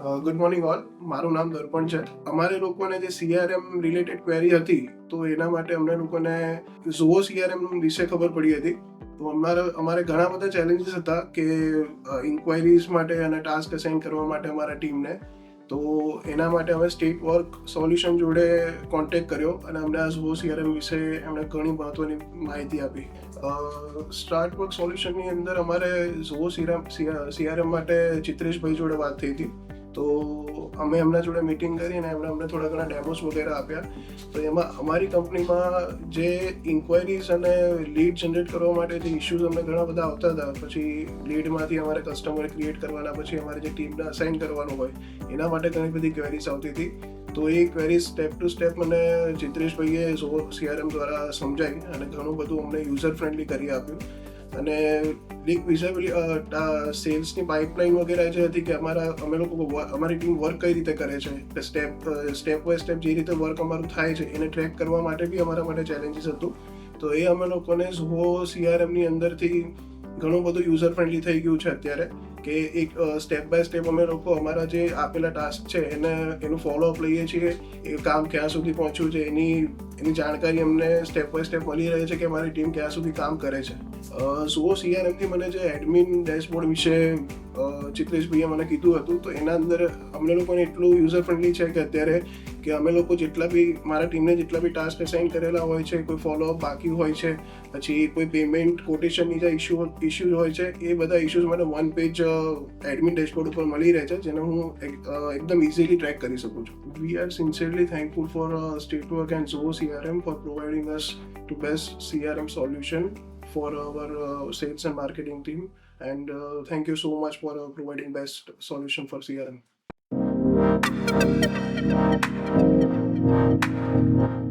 Good morning all મારું નામ દર્પણ છે. અમારે લોકોને જે સીઆરએમ રિલેટેડ ક્વેરી હતી, તો એના માટે અમને લોકોને ઝુઓ સીઆરએમ વિશે ખબર પડી હતી. તો અમારે અમારે ઘણા બધા ચેલેન્જીસ હતા કે ઇન્ક્વાયરીઝ માટે અને ટાસ્ક અસાઇન કરવા માટે અમારા ટીમને તો એના માટે અમે સ્ટેટ વર્ક સોલ્યુશન જોડે કોન્ટેક કર્યો અને અમને આ ઝુઓ સીઆરએમ વિશે એમણે ઘણી મહત્વની માહિતી આપી. સ્ટાર્ટ વર્ક સોલ્યુશનની અંદર અમારે ઝુઓ સીઆરએમ માટે ચિત્રેશભાઈ જોડે વાત થઈ હતી. તો અમે એમના જોડે મિટિંગ કરીને એમણે અમને થોડા ઘણા ડેમોસ વગેરે આપ્યા. તો એમાં અમારી કંપનીમાં જે ઇન્ક્વાયરીઝ અને લીડ જનરેટ કરવા માટે જે ઇશ્યુઝ અમને ઘણા બધા આવતા હતા. પછી લીડમાંથી અમારે કસ્ટમર ક્રિએટ કરવાના, પછી અમારે જે ટીમને અસાઇન કરવાનું હોય, એના માટે ઘણી બધી ક્વેરીઝ આવતી હતી. તો એ ક્વેરી સ્ટેપ ટુ સ્ટેપ મને જિત્રેશભાઈએ સીઆરએમ દ્વારા સમજાવી અને ઘણું બધું અમને યુઝર ફ્રેન્ડલી કરી આપ્યું. અને લીક વિઝેબલી સેલ્સની પાઇપલાઇન વગેરે જે હતી કે અમારા, અમે લોકો અમારી ટીમ વર્ક કઈ રીતે કરે છે, કે સ્ટેપ સ્ટેપ બાય સ્ટેપ જે રીતે વર્ક અમારું થાય છે, એને ટ્રેક કરવા માટે બી અમારા માટે ચેલેન્જીસ હતું. તો એ અમે લોકોને ઝુઓ સીઆરએમની અંદરથી ઘણું બધું યુઝર ફ્રેન્ડલી થઈ ગયું છે અત્યારે, કે એક સ્ટેપ બાય સ્ટેપ અમે લોકો અમારા જે આપેલા ટાસ્ક છે, એને, એનું ફોલોઅપ લઈએ છીએ, એ કામ ક્યાં સુધી પહોંચ્યું છે, એની એની જાણકારી અમને સ્ટેપ બાય સ્ટેપ મળી રહે છે કે મારી ટીમ ક્યાં સુધી કામ કરે છે. ઝુઓ સીઆરએમથી મને જે એડમિન ડેશબોર્ડ વિશે ચિત્રેશભાઈએ મને કીધું હતું, તો એના અંદર અમને લોકોને એટલું યુઝર ફ્રેન્ડલી છે કે અત્યારે કે અમે લોકો જેટલા બી મારા ટીમને જેટલા બી ટાસ્ક અસાઇન કરેલા હોય છે કોઈ ફોલોઅપ બાકી હોય છે પછી કોઈ પેમેન્ટ કોટેશનની જે ઇશ્યુ ઇશ્યુઝ હોય છે એ બધા ઇશ્યુઝ મને વન પેજ એડમિન ડેશબોર્ડ ઉપર મળી રહે છે જેને હું એકદમ ઇઝીલી ટ્રેક કરી શકું છું. We are sincerely thankful for state work and Zoho CRM for providing us to best CRM solution for our uh, sales and marketing team. And uh, thank you so much best solution for crm Thank you.